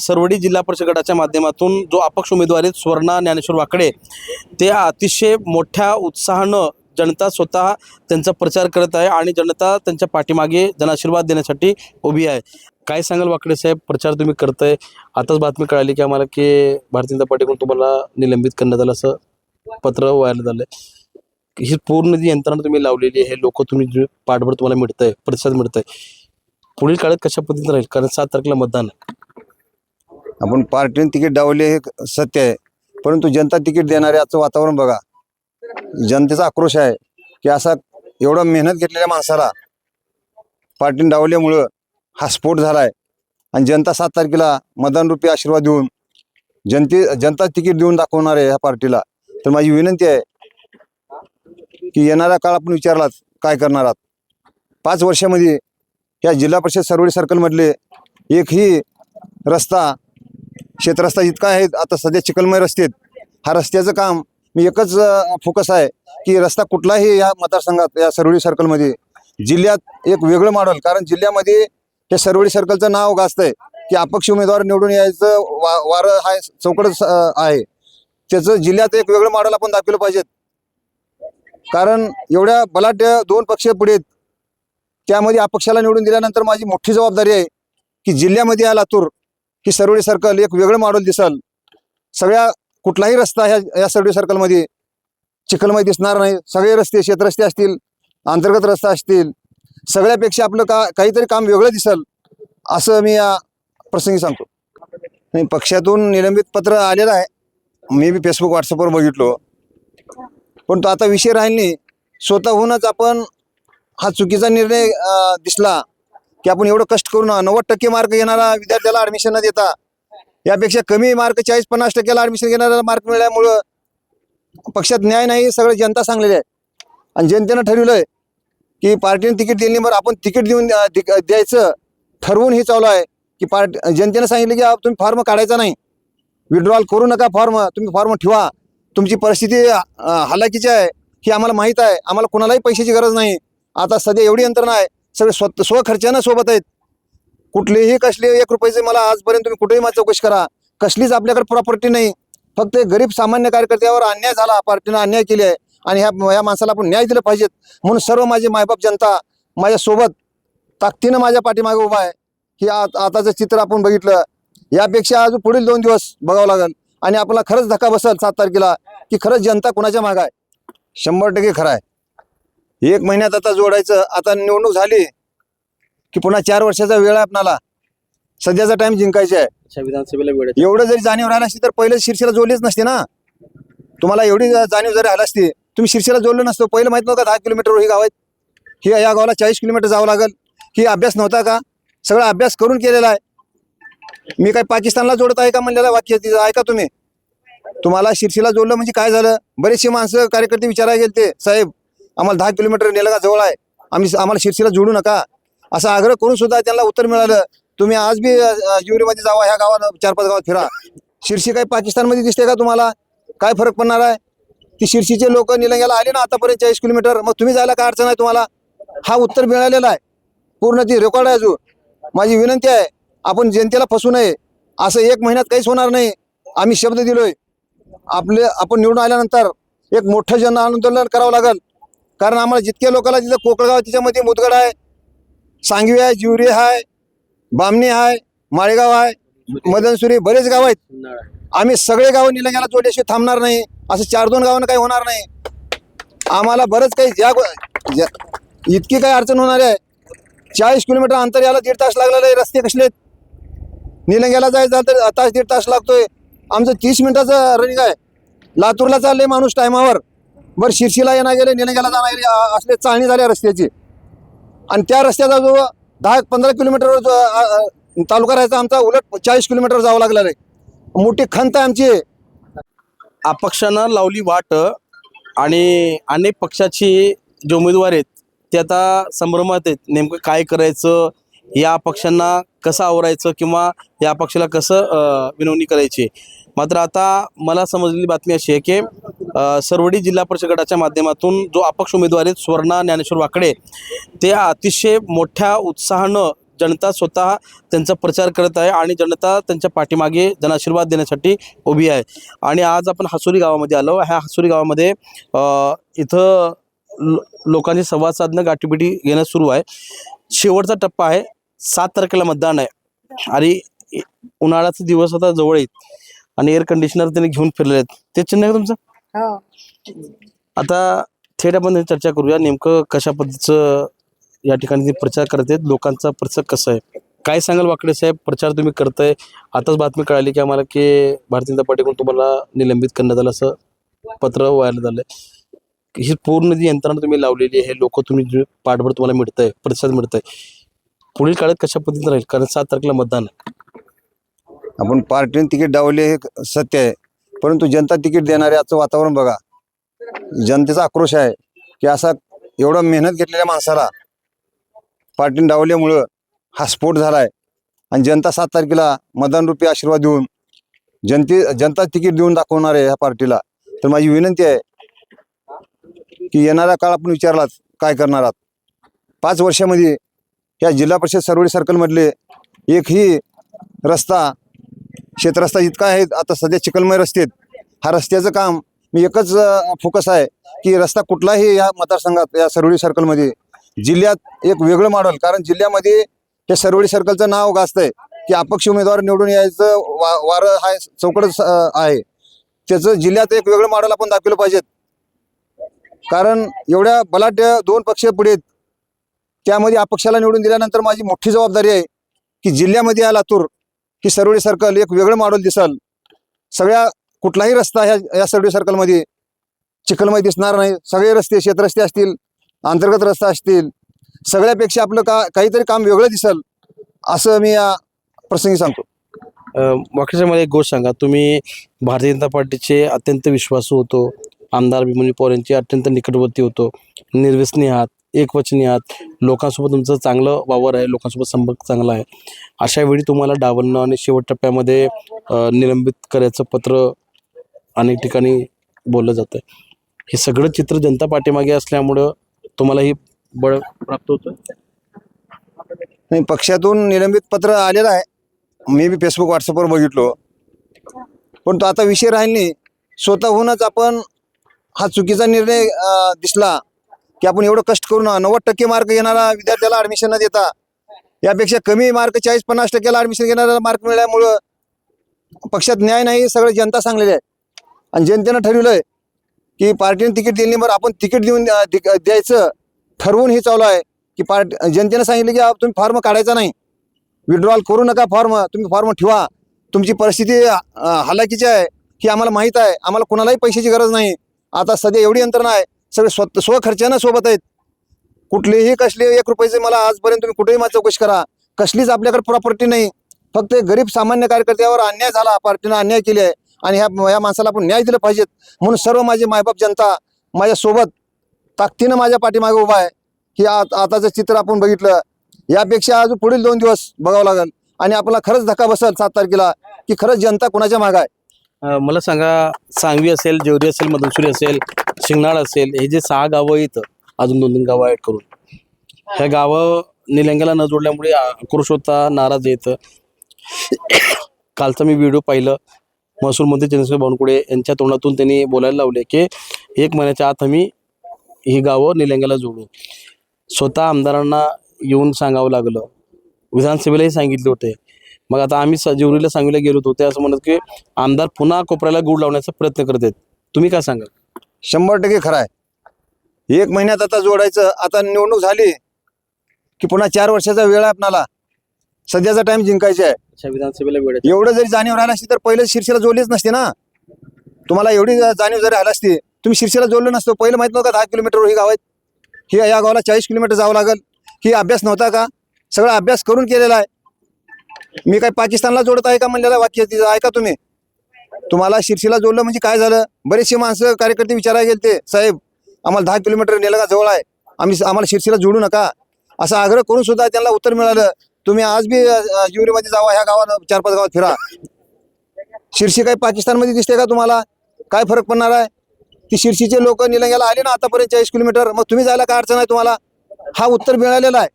सरवडी जिल्हा परिषद गटाच्या माध्यमातून जो अपक्ष उमेदवार आहेत स्वर्णा ज्ञानेश्वर वाकडे ते अतिशय मोठ्या उत्साहानं जनता स्वतः त्यांचा प्रचार करत आहे आणि जनता त्यांच्या पाठीमागे जनाशीर्वाद देण्यासाठी उभी आहे. काय सांगाल वाकडे साहेब? प्रचार तुम्ही करताय. आताच बातमी कळाली की आम्हाला की भारतीय जनता पार्टीकडून तुम्हाला निलंबित करण्यात आलं असं पत्र व्हायला झालंय. ही पूर्ण जी यंत्रणा तुम्ही लावलेली आहे लोक तुम्ही पाठबळ तुम्हाला मिळतंय प्रतिसाद मिळतंय पुढील काळात कशा पद्धतीने राहील? कारण सात तारखेला मतदान आहे. आपण पार्टीने तिकीट डावले हे सत्य आहे. परंतु जनता तिकीट देणारे आजचं वातावरण बघा. जनतेचा आक्रोश आहे की असा एवढा मेहनत घेतलेल्या माणसाला पार्टीने डावल्यामुळं हा स्फोट झालाय. आणि जनता सात तारखेला मतदानरूपी आशीर्वाद देऊन जनते जनता तिकीट देऊन दाखवणार आहे ह्या पार्टीला. तर माझी विनंती आहे की येणारा काळ आपण विचारलात काय करणार आहात? पाच वर्षामध्ये या जिल्हा परिषद सरवडी सर्कलमधले एकही रस्ता क्षेत्रस्ता इतका आहे आता सध्या चिखलमय रस्ते आहेत. हा रस्त्याचं काम मी एकच फोकस आहे की रस्ता कुठलाही या मतदारसंघात या सरवडी सर्कलमध्ये जिल्ह्यात एक वेगळं मॉडेल कारण जिल्ह्यामध्ये हे सरवडी सर्कलचं नाव गाजतंय की अपक्ष उमेदवार निवडून यायचं वा वारं हा चौकडच आहे. त्याचं जिल्ह्यात एक वेगळं मॉडेल आपण दाखवलं पाहिजेत. कारण एवढ्या बलाढ्य दोन पक्ष पुढे त्यामध्ये अपक्षाला निवडून दिल्यानंतर माझी मोठी जबाबदारी आहे की जिल्ह्यामध्ये या लातूर ही सरवडी सर्कल एक वेगळं मॉडेल दिसल. सगळ्या कुठलाही रस्ता ह्या या सरवडी सर्कलमध्ये चिखलमय दिसणार नाही. सगळे रस्ते शेतरस्ते असतील अंतर्गत रस्ता असतील. सगळ्यापेक्षा आपलं का काहीतरी काम वेगळं दिसल असं मी या प्रसंगी सांगतो. नाही पक्षातून निलंबित पत्र आलेलं आहे. मी बी फेसबुक व्हॉट्सअपवर बघितलो. पण तो आता विषय राहील नाही. स्वतःहूनच आपण हा चुकीचा निर्णय दिसला. की आपण एवढं कष्ट करून नव्वद टक्के मार्क घेणारा विद्यार्थ्याला ऍडमिशन न देता यापेक्षा कमी मार्क चाळीस पन्नास टक्क्याला ऍडमिशन घेणाऱ्याला मार्क मिळाल्यामुळं पक्षात न्याय नाही सगळं जनता सांगलेली आहे. आणि जनतेनं ठरवलंय की पार्टीने तिकीट दिली बरं आपण तिकीट देऊन द्यायचं. ठरवून हे चालू आहे की पार्ट जनतेनं सांगितलं की तुम्ही फॉर्म काढायचा नाही. विड्रॉल करू नका फॉर्म तुम्ही फॉर्म ठेवा. तुमची परिस्थिती हालाकीची आहे ही आम्हाला माहीत आहे. आम्हाला कोणालाही पैशाची गरज नाही. आता सध्या एवढी यंत्रणा आहे सगळे स्वत स्वखर्चानं सोबत आहेत. कुठलेही कसले एक रुपयाचे मला आजपर्यंत तुम्ही कुठेही मला चौकशी करा. कसलीच आपल्याकडे प्रॉपर्टी नाही. फक्त गरीब सामान्य कार्यकर्त्यावर अन्याय झाला. पार्टीनं अन्याय केली आहे. आणि ह्या या माणसाला आपण न्याय दिला पाहिजेत. म्हणून सर्व माझे मायबाप जनता माझ्या सोबत ताकदीनं माझ्या पाठीमागे उभा आहे. हे आ- आताचं चित्र आपण बघितलं. यापेक्षा अजून पुढील दोन दिवस बघावं लागेल. आणि आपल्याला खरंच धक्का बसेल सात तारखेला की खरंच जनता कुणाच्या मागं आहे? शंभर टक्के खरं आहे. एक महिन्यात आता जोडायचं आता निवडणूक झाली की पुन्हा चार वर्षाचा वेळ आहे आपणाला. सध्याचा टाइम जिंकायचा आहे. अच्छा विधानसभेला वेळ आहे. एवढं जरी जाणीव राहिली असती तर पहिले शिरशीला जोडलीच नसते ना. तुम्हाला एवढी जा- जाणीव जरी राहिली असती तुम्ही शिरशीला जोडलं नसतं. पहिलं माहीत नव्हतं का दहा किलोमीटर ही गाव आहेत. ही या गावाला चाळीस किलोमीटर जावं लागेल. ही अभ्यास नव्हता का? सगळा अभ्यास करून केलेला आहे. मी काय पाकिस्तानला जोडत आहे का म्हणलेलं वाक्य तिचं ऐका तुम्ही? तुम्हाला शिरशीला जोडलं म्हणजे काय झालं? बरेचसे माणसं कार्यकर्ते विचारायला गेले ते साहेब आम्हाला दहा किलोमीटर नेलं का जवळ आहे. आम्ही आम्हाला शिरशीला जोडू नका. असा आग्रह करून सुद्धा त्यांना उत्तर मिळालं. तुम्ही आज बी जुरीमध्ये जावा ह्या गावात चार पाच गावात फिरा. शिरशी काही पाकिस्तानमध्ये दिसते का तुम्हाला? काय फरक पडणार आहे? ती शिरशीचे लोक निलंग्याला आले ना आतापर्यंत चाळीस किलोमीटर. मग तुम्ही जायला काय अडचण आहे तुम्हाला? हा उत्तर मिळालेला आहे. पूर्ण ती रेकॉर्ड आहे अजून. माझी विनंती आहे आपण जनतेला फसू नये. असं एक महिन्यात काहीच होणार नाही. आम्ही शब्द दिलोय. आपले आपण निवडून आल्यानंतर एक मोठं जन आंदोलन करावं लागेल. कारण आम्हाला जितक्या लोकांना तिथं कोकळगाव त्याच्यामध्ये मुदगड आहे सांगवी आहे जिवरी आहे बामणी आहे माळेगाव आहे मदनसुरी बरेच गाव आहेत. आम्ही सगळे गाव निलंग्याला जोडल्याशिवाय थांबणार नाही. असं चार दोन गावांना काही होणार नाही. आम्हाला बरंच काही ज्या गो- इतकी काही अडचण होणार आहे. चाळीस किलोमीटर अंतर याला दीड तास लागलेले आहे रस्ते कसले निलंग्याला जायचं तर तास दीड तास लागतोय. आमचं तीस मिनिटाचं रनिंग आहे. लातूरला चाललंय माणूस टायमावर. बरं शिर्शीला येणार गेले निलंग्याला जाणार गेले असले चाळणी झाल्या रस्त्याची. आणि त्या रस्त्याचा जो दहा पंधरा किलोमीटरवर जो तालुका राहायचा आमचा उलट चाळीस किलोमीटर जावं लागला रे मोठी खंत आहे आमची. अपक्षानं लावली वाट आणि अनेक पक्षाची जे उमेदवार आहेत ते आता संभ्रमात आहेत. नेमकं काय करायचं या पक्षांना कसं आवरायचं किंवा या पक्षाला कसं विनवणी करायची? मात्र आता मला समजलेली बातमी अशी आहे की सरवडी जिल्हा परिषद गटाच्या माध्यमातून जो अपक्ष उमेदवार आहेत स्वर्णा ज्ञानेश्वर वाकडे ते अतिशय मोठ्या उत्साहानं जनता स्वतः त्यांचा प्रचार करत आहे आणि जनता त्यांच्या पाठीमागे जनाशीर्वाद देण्यासाठी उभी आहे. आणि आज आपण हसुरी गावामध्ये आलो. ह्या हसुरी गावामध्ये इथं लोकांनी लोकांची संवाद साधणं गाठीबिटी घेणं सुरू आहे. शेवटचा टप्पा आहे. सात तारखेला मतदान आहे. आणि उन्हाळ्याचा दिवस आता जवळ येत आणि एअर कंडिशनर त्यांनी घेऊन फिरले आहेत. ते चिन्ह आहे का तुमचं? हो. आता थेट आपण चर्चा करूया नेमकं कशा पद्धतीचं या ठिकाणी ते प्रचार करत आहेत लोकांचा प्रचार कसा आहे? काय सांगाल वाकडे साहेब? प्रचार तुम्ही करताय. आताच बातमी कळाली की आम्हाला की भारतीय जनता पार्टीकडून तुम्हाला निलंबित करण्यात आलं असं पत्र व्हायला झालंय. ही पूर्ण जी यंत्रणा तुम्ही लावलेली आहे लोक तुम्ही पाठबळ तुम्हाला मिळतंय प्रतिसाद मिळतंय पुढील काळात कशा पद्धतीने राहील? कारण सात तारखेला मतदान आहे. आपण पार्टीने तिकीट डावले हे सत्य आहे. परंतु जनता तिकीट देणाऱ्याचं वातावरण बघा. जनतेचा आक्रोश आहे की असा एवढा मेहनत घेतलेल्या माणसाला पार्टीने डावल्यामुळं हा स्फोट झालाय. आणि जनता सात तारखेला मतदान रुपये आशीर्वाद देऊन जनते जनता तिकीट देऊन दाखवणार आहे ह्या पार्टीला. तर माझी विनंती आहे की येणारा काळ आपण विचारलात काय करणार आहात? पाच वर्षामध्ये या जिल्हा परिषद सरवडी सर्कलमधले एकही रस्ता शेतरस्ता इतका आहे आता सध्या चिखलमय रस्ते आहेत. हा रस्त्याचं काम मी एकच फोकस आहे की रस्ता कुठलाही या मतदारसंघात या सरवळी सर्कलमध्ये जिल्ह्यात एक वेगळं मॉडेल कारण जिल्ह्यामध्ये हे सरवळी सर्कलचं नाव गाजतंय की अपक्ष उमेदवार निवडून यायचं वा वारं हा चौकडच आहे. त्याचं जिल्ह्यात एक वेगळं मॉडेल आपण दाखवलं पाहिजेत. कारण एवढ्या बलाढ्य दोन पक्ष पुढे त्यामध्ये अपक्षाला निवडून दिल्यानंतर माझी मोठी जबाबदारी आहे की जिल्ह्यामध्ये या लातूर ही सरवडी सर्कल एक वेगळं मॉडेल दिसल. सगळ्या कुठलाही रस्ता ह्या या सरवडी सर्कलमध्ये चिखलमध्ये दिसणार नाही. सगळे रस्ते शेतरस्ते असतील अंतर्गत रस्ता असतील. सगळ्यापेक्षा आपलं का काहीतरी काम वेगळं दिसल असं मी या प्रसंगी सांगतो. बाकीच्या मला एक गोष्ट सांगा. तुम्ही भारतीय जनता पार्टीचे अत्यंत विश्वासू होतो. आमदार भीमनी पवार यांचे अत्यंत निकटवर्ती होतो. निर्व्यसनी आहात. एकवचनी आहात लोकांसोबत तुमचं चांगलं वावर आहे लोकांसोबत संपर्क चांगला आहे. अशा वेळी तुम्हाला डावलणं आणि शेवट टप्प्यामध्ये निलंबित करायचं पत्र अनेक ठिकाणी बोललं जातं हे सगळं चित्र जनता पाठीमागे असल्यामुळं तुम्हाला ही बळ प्राप्त होतं नाही पक्षातून निलंबित पत्र आलेलं आहे. मी बी फेसबुक व्हॉट्सअपवर बघितलो. पण तो आता विषय राहील नाही. स्वतःहूनच आपण हा चुकीचा निर्णय दिसला. की आपण एवढं कष्ट करून नव्वद टक्के मार्क घेणारा विद्यार्थ्याला ऍडमिशन न देता यापेक्षा कमी मार्क चाळीस पन्नास टक्क्याला ऍडमिशन घेणाऱ्याला मार्क मिळाल्यामुळं पक्षात न्याय नाही सगळं जनता सांगलेली आहे. आणि जनतेनं ठरवलंय की पार्टीने तिकीट दिली बरं आपण तिकीट देऊन द्यायचं ठरवून हे चालू आहे की पार्ट जनतेनं सांगितलं की तुम्ही फॉर्म काढायचा नाही. विड्रॉल करू नका फॉर्म तुम्ही फॉर्म ठेवा. तुमची परिस्थिती हालाकीची आहे ही आम्हाला माहीत आहे. आम्हाला कोणालाही पैशाची गरज नाही. आता सध्या एवढी यंत्रणा आहे सगळे स्व स्वखर्चानं सोबत आहेत. कुठलेही कसले एक रुपयाचे मला आजपर्यंत तुम्ही कुठेही माझी चौकशी करा. कसलीच आपल्याकडे प्रॉपर्टी नाही. फक्त गरीब सामान्य कार्यकर्त्यावर अन्याय झाला. पार्टीनं अन्याय केले आहे. आणि ह्या या माणसाला आपण न्याय दिलं पाहिजेत. म्हणून सर्व माझे मायबाप जनता माझ्यासोबत ताकदीनं माझ्या पाठीमागे उभा आहे. की आत- आताचं चित्र आपण बघितलं. यापेक्षा अजून पुढील दोन दिवस बघावं लागेल. आणि आपला खरंच धक्का बसेल सात तारखेला की खरंच जनता कुणाच्या मागे आहे? मला सांगा सांगवी असेल जेवरी असेल मधुसुरी असेल शिंगणाळ असेल हे जे सहा गावं येतं अजून दोन तीन गावं ॲड करून. ह्या गावं निलंग्याला न जोडल्यामुळे आक्रोश होता नाराज येतं कालचा मी व्हिडिओ पाहिलं. महसूल मंत्री चंद्रशेखर बावनकुळे यांच्या तोंडातून त्यांनी बोलायला लावले की एक महिन्याच्या आत आम्ही ही गावं निलंग्याला जोडू. स्वतः आमदारांना येऊन सांगावं लागलं. विधानसभेलाही सांगितले होते. मग आता आम्ही सजीवरीला सांगितलं सांगलीला गेलो होतो ते असं म्हणत की आमदार पुन्हा कोपऱ्याला गुड लावण्याचा प्रयत्न करत आहेत. तुम्ही काय सांगाल? शंभर टक्के खरं आहे. एक महिन्यात आता जोडायचं आता निवडणूक झाली की पुन्हा चार वर्षाचा वेळ आहे आपणाला. सध्याचा टाइम जिंकायचा आहे. विधानसभेला वेळ आहे. एवढं जरी जाणीव राहिली असती तर पहिले शिरशीला जोडलीच नसते ना. तुम्हाला एवढी जाणीव जरी राहिली असती तुम्ही शिरशीला जोडलं नसतं. पहिलं माहीत नव्हतं दहा किलोमीटरवर ही गाव आहेत? ही या गावाला चाळीस किलोमीटर जावं लागेल. ही अभ्यास नव्हता का? सगळा अभ्यास करून केलेला आहे. मी काय पाकिस्तानला जोडत आहे का म्हणलेलं वाक्य? तिचं ऐका तुम्ही. तुम्हाला शिरशीला जोडलं म्हणजे काय झालं? बरेचसे माणसं कार्यकर्ते विचारायला गेले ते साहेब आम्हाला दहा किलोमीटर नेलं जवळ आहे. आम्ही आम्हाला शिरशीला जोडू नका. असा आग्रह करून सुद्धा त्यांना उत्तर मिळालं. तुम्ही आज बी जिवरीमध्ये जावा ह्या गावात चार पाच गावात फिरा. शिरशी काही पाकिस्तानमध्ये दिसते का तुम्हाला? काय फरक पडणार आहे? ती शिरशीचे लोक निलंग्याला आले ना आतापर्यंत चाळीस किलोमीटर. मग तुम्ही जायला काय अडचण आहे तुम्हाला? हा उत्तर मिळालेला आहे.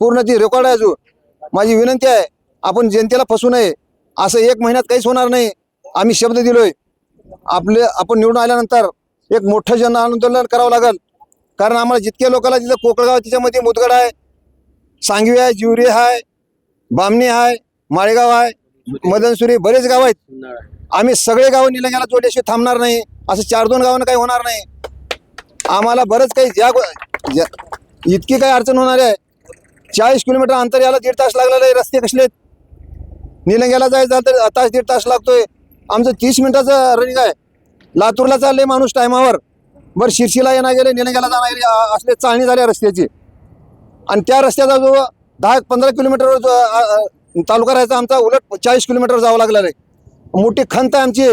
पूर्ण ती रेकॉर्ड आहे अजून. माझी विनंती आहे आपण जनतेला फसू नये. असं एक महिन्यात काहीच होणार नाही. आम्ही शब्द दिलोय. आपले आपण निवडून आल्यानंतर एक मोठं जन आंदोलन करावं लागेल. कारण आम्हाला जितक्या लोकांना तिथं कोकळगाव तिच्यामध्ये मुदगड आहे सांगवी आहे जिवरी आहे बामणी आहे माळेगाव आहे मदनसुरी बरेच गाव आहेत. आम्ही सगळे गाव निलंग्याला जोडल्याशिवाय थांबणार नाही. असं चार दोन गावांना काही होणार नाही. आम्हाला बरंच काही ज्या गो- इतकी काही अडचण होणार आहे. चाळीस किलोमीटर अंतर याला दीड तास लागलेला आहे रस्ते कसले निलंग्याला जायचं तर तास दीड तास लागतोय. आमचं तीस मिनिटाचं रनिंग आहे. लातूरला चालले माणूस टायमावर. बरं शिर्शीला येणार गेले निलंग्याला जाणार गेले असले चाळणी झाल्या रस्त्याची. आणि त्या रस्त्याचा जो दहा पंधरा किलोमीटर जो तालुका राहायचा आमचा उलट चाळीस किलोमीटर जावं लागला रे. मोठी खंत आहे आमची.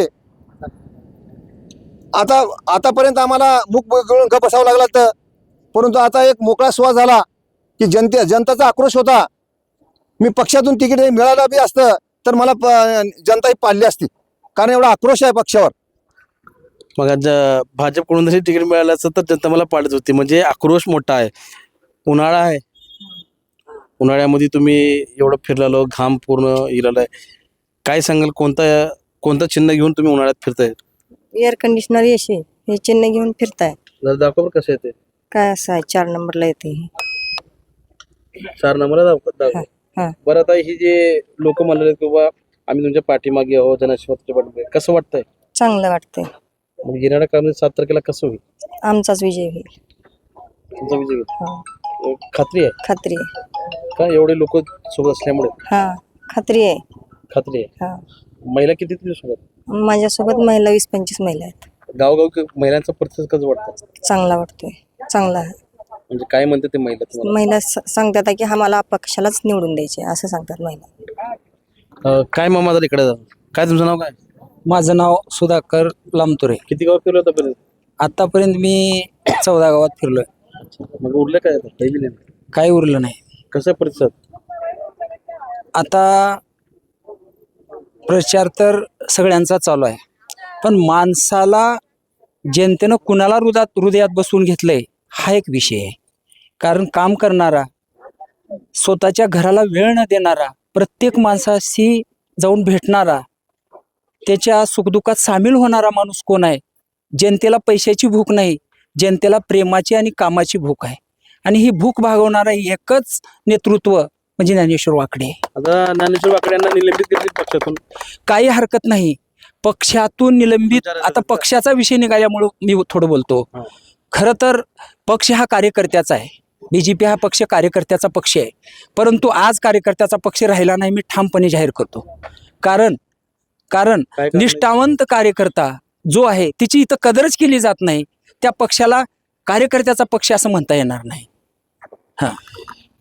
आता आतापर्यंत आम्हाला मुख गळून गप बसावं तर परंतु आता एक मोकळा श्वास झाला की जनते जनताचा आक्रोश होता. मी पक्षातून तिकीट मिळालं बी असतं तर मला प- जनता ही पाडली असती. कारण एवढा आक्रोश आहे पक्षावर. मग आज अं, भाजपकडून जरी तिकीट मिळालं असतं तर जनता मला पाडत होती. म्हणजे आक्रोश मोठा आहे. उन्हाळा आहे. उन्हाळ्यामध्ये तुम्ही एवढं फिरलेलो घाम पूर्ण इरलाय काय सांगाल? कोणता कोणतं चिन्ह घेऊन तुम्ही उन्हाळ्यात फिरताय? एअर कंडिशनर येशे हे चिन्ह घेऊन फिरताय. जरा दाखव बरं कसं येते काय असं आहे? चार नंबरला येते हे. चार नंबरला दाखव दाखव. हा बरं आता ही जे लोक म्हणले की बाबा आम्ही तुमच्या पाठीमागे आहो जनाशिवाच्या पाठीमागे कसं वाटतंय? चांगलं वाटतंय. मग येणाऱ्या काळामध्ये सात तारखेला कसं होईल? आमचाच विजय होईल. तुमचा विजय होईल. हा. अं, खात्री आहे? खात्री आहे. का एवढे लोक सोबत असल्यामुळे? हा खात्री आहे. खात्री आहे. हा. महिला किती तुझ्या सोबत माझ्यासोबत महिला वीस पंचवीस महिला आहेत. गावगाव क- महिलांचा प्रतिसाद कसं वाटतं? चांगला वाटतोय. चांगला आहे. म्हणजे काय म्हणते ते महिला तुम्हाला? महिला स- सांगतात की हा मला पक्षालाच निवडून द्यायचे असं सांगतात महिला. अं, काय मामा जर इकडे जा. काय तुमचं नाव काय? माझं नाव सुधाकर लामतुरे. किती गाव फिरलं होतं आतापर्यंत मी चौदा गावात फिरलोय. मग उरलं काय आता? काही बी नाही. काही उरलं नाही. कसं प्रतिसाद आता प्रचार तर सगळ्यांचा चालू आहे. पण माणसाला जनतेनं कुणाला हृदयात हृदयात बसवून घेतलंय हा एक विषय आहे. कारण काम करणारा स्वतःच्या घराला वेळ न देणारा प्रत्येक माणसाशी जाऊन भेटणारा त्याच्या सुखदुःखात सामील होणारा माणूस कोण आहे? जनतेला पैशाची भूक नाही जनतेला प्रेमाची आणि कामाची भूक आहे. आणि ही भूक भागवणारा एकच नेतृत्व म्हणजे ज्ञानेश्वर वाकडे. आता ज्ञानेश्वर वाकडे यांना निलंबित केली पक्षातून. काही हरकत नाही. पक्षातून निलंबित आता. पक्षाचा विषय निघाल्यामुळं मी थोडं बोलतो. खरं तर पक्ष हा कार्यकर्त्याचा आहे. बीजेपी हा पक्ष कार्यकर्त्याचा पक्ष आहे. परंतु आज कार्यकर्त्याचा पक्ष राहिला नाही मी ठामपणे जाहीर करतो. कारण कारण? निष्ठावंत कार्यकर्ता जो आहे तिची इथं कदरच केली जात नाही. त्या पक्षाला कार्यकर्त्याचा पक्ष असं म्हणता येणार नाही.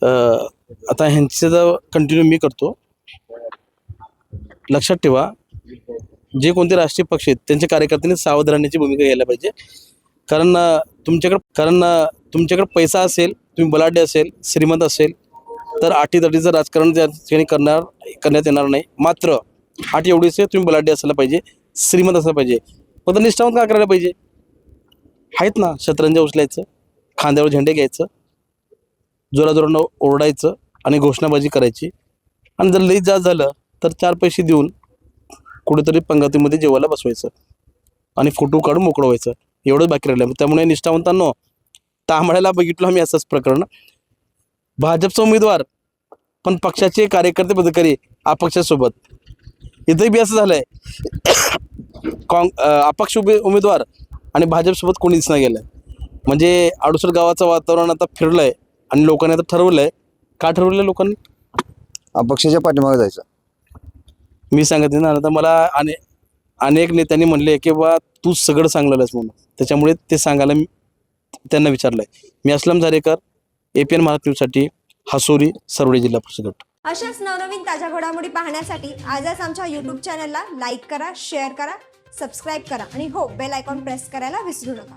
अं, आता ह्यांचं कंटिन्यू मी करतो. लक्षात ठेवा जे कोणते राष्ट्रीय पक्ष आहेत त्यांच्या कार्यकर्त्यांनी सावध राहण्याची भूमिका घ्यायला पाहिजे. कारण तुमच्याकडे कारण तुमच्याकडे पैसा असेल तुम्ही बलाढ्य असेल श्रीमंत असेल तर अटीतटीचं राजकारण त्या ठिकाणी करणार करण्यात येणार नाही. मात्र आठ एवढीच आहे तुम्ही बलाढ्य असायला पाहिजे श्रीमंत असायला पाहिजे. पण निष्ठावंत का करायला पाहिजे? आहेत ना शतरंज उचलायचं खांद्यावर झेंडे घ्यायचं जोराजोरानं ओरडायचं आणि घोषणाबाजी करायची. आणि जर लई जास्त झालं तर चार पैसे देऊन कुठेतरी पंगतीमध्ये जेवायला बसवायचं. आणि फोटो काढून मोकळं व्हायचं. एवढंच बाकी राहिलं. त्यामुळे निष्ठावंतांनो तांबड्याला बघितलं आम्ही असंच प्रकरण. भाजपचा उमेदवार पण पक्षाचे कार्यकर्ते पदाधिकारी अपक्षासोबत. इथंही बी असं झालंय. काँग अपक्ष उभे उमेदवार आणि भाजपसोबत कोणीच नाही गेलं म्हणजे आडुसर गावाचं वातावरण आता फिरलंय आणि लोकांनी आता ठरवलंय. का ठरवलं लोकांनी? पक्षाच्या पाठीमागे जायचं. मी सांगते ना आता मला अने अनेक नेत्यांनी म्हणले की बा तू सगळं सांगलेलंस म्हणून. त्याच्यामुळे ते सांगायला मी त्यांना विचारलंय. मी Aslam Zarekar A P N Maharashtra Hasori Sarvade जिल्हा परिषद गट. अशाच नवनवीन ताज्या घडामोडी पाहण्यासाठी आजच आमच्या यूट्यूब चॅनलला लाईक करा शेअर करा सबस्क्राईब करा. आणि हो बेल आयकॉन प्रेस करायला विसरू नका.